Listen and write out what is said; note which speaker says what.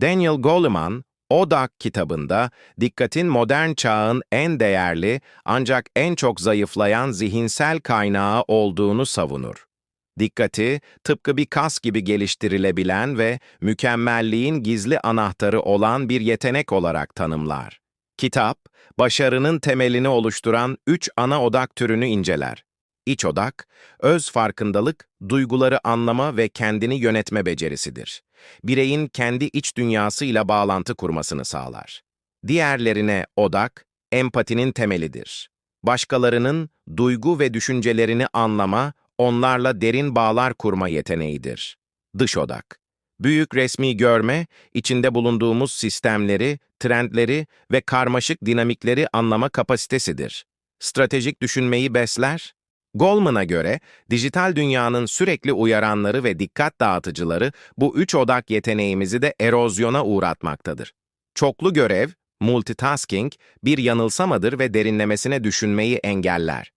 Speaker 1: Daniel Goleman, Odak kitabında dikkatin modern çağın en değerli ancak en çok zayıflayan zihinsel kaynağı olduğunu savunur. Dikkati, tıpkı bir kas gibi geliştirilebilen ve mükemmelliğin gizli anahtarı olan bir yetenek olarak tanımlar. Kitap, başarının temelini oluşturan üç ana odak türünü inceler. İç odak, öz farkındalık, duyguları anlama ve kendini yönetme becerisidir. Bireyin kendi iç dünyasıyla bağlantı kurmasını sağlar. Diğerlerine odak, empatinin temelidir. Başkalarının duygu ve düşüncelerini anlama, onlarla derin bağlar kurma yeteneğidir. Dış odak. Büyük resmi görme, içinde bulunduğumuz sistemleri, trendleri ve karmaşık dinamikleri anlama kapasitesidir. Stratejik düşünmeyi besler. Goldman'a göre, dijital dünyanın sürekli uyaranları ve dikkat dağıtıcıları bu üç odak yeteneğimizi de erozyona uğratmaktadır. Çoklu görev, multitasking, bir yanılsamadır ve derinlemesine düşünmeyi engeller.